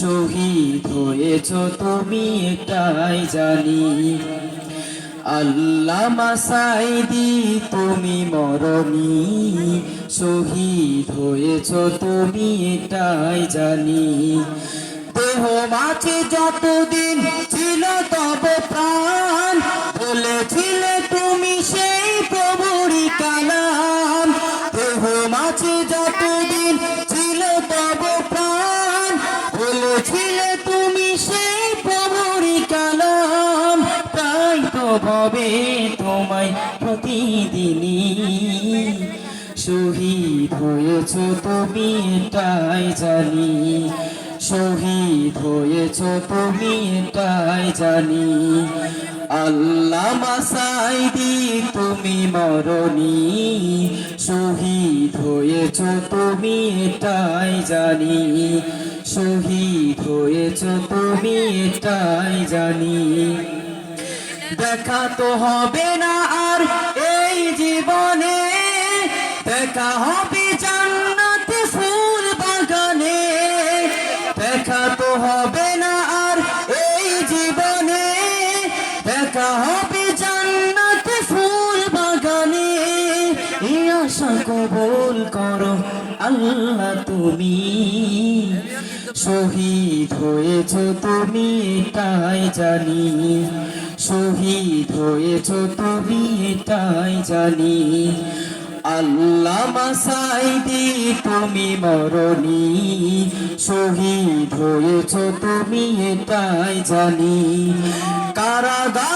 শহীদ হয়েছ তুমি এটাই জানি। সাইদি তুমি মরণি, শহীদ হয়েছ তুমি এটাই জানি। দেহ মাঝে যতদিন ছিল তব প্রাণ, বলেছিলে বলেছিলে তুমি সেই প্রভুরি কালাম। তাই তো ভবে তোমায় প্রতিদিনই। শহীদ হয়েছ তুমি এটাই জানি। শহীদ হয়েছ তুমি এটাই জানি। আল্লাহ মাসাইদি, তুমি মরণি। শহীদ হয়েছ তুমি এটাই জানি। শহীদ হয়েছ তুমি, এটাই জানি। দেখা তো হবে না আর এই জীবনে, দেখা হবে জান্নাতে কবুল করো, আল্লাহ তুমি। শহীদ হয়েছ তুমি এটাই জানি। শহীদ হয়েছ তুমি এটাই জানি। আল্লাহ মাসাইদি তুমি মরণি। শহীদ হয়েছ তুমি এটাই জানি। কারাগারে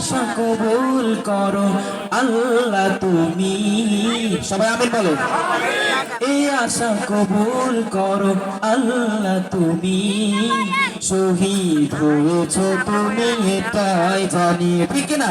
আশা কবুল করো। আল্লাহ তুমি সবাই আমিন বলো। এই আশা কবুল করো। আল্লাহ তুমি শহীদ হয়েছ তুমি তাই জানি। ঠিক না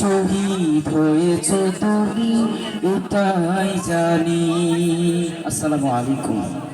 শহীদ হয়েছ আসসালামু আলাইকুম।